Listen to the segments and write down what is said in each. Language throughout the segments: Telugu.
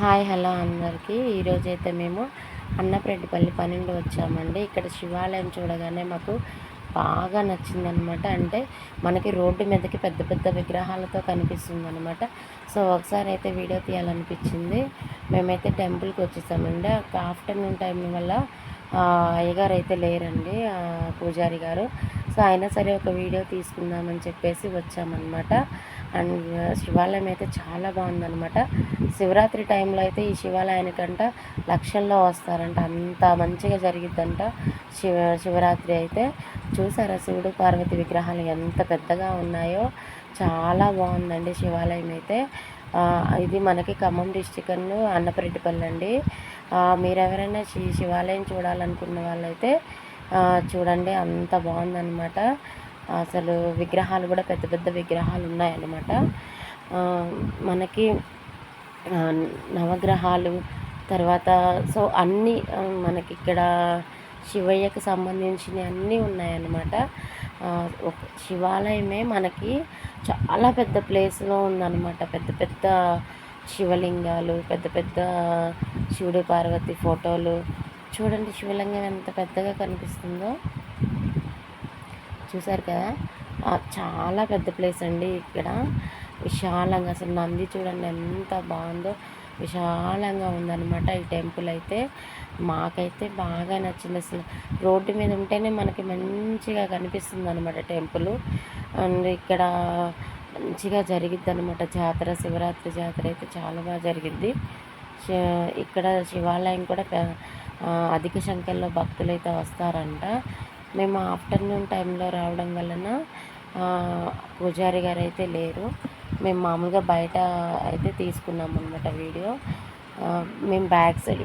హాయ్ హలో అందరికీ. ఈరోజు అయితే మేము అన్నప్రెడ్డిపల్లి పన్నెండు వచ్చామండి. ఇక్కడ శివాలయం చూడగానే మాకు బాగా నచ్చిందనమాట. అంటే మనకి రోడ్డు మీదకి పెద్ద పెద్ద విగ్రహాలతో కనిపిస్తుంది అనమాట సో ఒకసారి అయితే వీడియో తీయాలనిపించింది. మేమైతే టెంపుల్కి వచ్చేసామండి. ఒక ఆఫ్టర్నూన్ టైం వల్ల అయ్యగారు అయితే లేరండి పూజారి గారు. సో అయినా సరే ఒక వీడియో తీసుకుందామని చెప్పేసి వచ్చామన్నమాట అండ్ శివాలయం అయితే చాలా బాగుందన్నమాట. శివరాత్రి టైంలో అయితే ఈ శివాలయానికంట లక్షల్లో వస్తారంట. అంత మంచిగా జరిగిద్దంట శివ శివరాత్రి అయితే. చూసారా శివుడు పార్వతి విగ్రహాలు ఎంత పెద్దగా ఉన్నాయో? చాలా బాగుందండి శివాలయం అయితే. ఇది మనకి ఖమ్మం డిస్టిక్ అన్నపరెడ్డిపల్లి అండి. మీరు ఎవరైనా శివాలయం చూడాలనుకున్న వాళ్ళైతే చూడండి అంత బాగుందన్నమాట. అసలు విగ్రహాలు కూడా పెద్ద పెద్ద విగ్రహాలు ఉన్నాయన్నమాట. మనకి నవగ్రహాలు తర్వాత సో అన్నీ మనకి ఇక్కడ శివయ్యకు సంబంధించినవి అన్నీ ఉన్నాయన్నమాట. శివాలయమే మనకి చాలా పెద్ద ప్లేస్లో ఉందన్నమాట. పెద్ద పెద్ద శివలింగాలు పెద్ద పెద్ద శివుడి పార్వతి ఫోటోలు. చూడండి శివలింగం ఎంత పెద్దగా కనిపిస్తుందో. చూసారు కదా? చాలా పెద్ద ప్లేస్ అండి ఇక్కడ. విశాలంగా అసలు నంది చూడండి ఎంత బాగుందో. విశాలంగా ఉందన్నమాట ఈ టెంపుల్ అయితే. మాకైతే బాగా నచ్చింది అసలు. రోడ్డు మీద ఉంటేనే మనకి మంచిగా కనిపిస్తుంది అనమాట టెంపుల్. అండ్ ఇక్కడ మంచిగా జరిగిద్ది అనమాట జాతర శివరాత్రి జాతర అయితే చాలా బాగా జరిగిద్ది ఇక్కడ శివాలయం కూడా అధిక సంఖ్యలో భక్తులు అయితే వస్తారంట. మేము ఆఫ్టర్నూన్ టైంలో రావడం వలన పూజారి గారు అయితే లేరు. మేము మామూలుగా బయట అయితే తీసుకున్నాం అనమాట వీడియో మేము బ్యాక్ సైడ్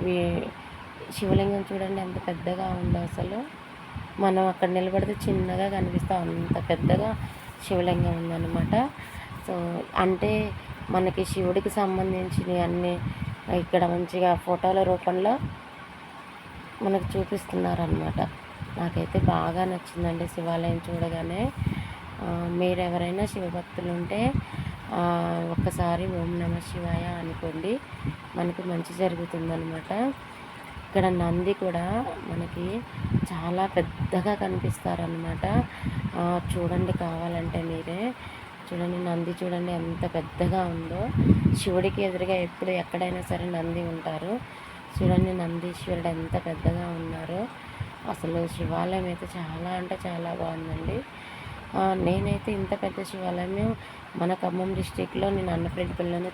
శివలింగం చూడండి ఎంత పెద్దగా ఉందో అసలు. మనం అక్కడ నిలబడితే చిన్నగా కనిపిస్తాం అంత పెద్దగా శివలింగం ఉందన్నమాట. సో అంటే మనకి శివుడికి సంబంధించినవి అన్నీ ఇక్కడ మంచిగా ఫోటోల రూపంలో మనకు చూపిస్తున్నారనమాట నాకైతే బాగా నచ్చిందండి శివాలయం చూడగానే. మీరు ఎవరైనా శివభక్తులు ఉంటే ఒక్కసారి ఓం నమ శివాయ అనుకోండి. మనకి మంచి జరుగుతుందనమాట ఇక్కడ నంది కూడా మనకి చాలా పెద్దగా కనిపిస్తారనమాట చూడండి కావాలంటే మీరే. చూడండి నంది చూడండి ఎంత పెద్దగా ఉందో. శివుడికి ఎదురుగా ఎప్పుడు ఎక్కడైనా సరే నంది ఉంటారు. చూడండి నందీశ్వరుడు ఎంత పెద్దగా ఉన్నారో. అసలు శివాలయం అయితే చాలా అంటే చాలా బాగుందండి. నేనైతే ఇంత పెద్ద శివాలయం మన ఖమ్మం డిస్టిక్లో నేను అన్నప్రెడ్డిపల్లిలోనే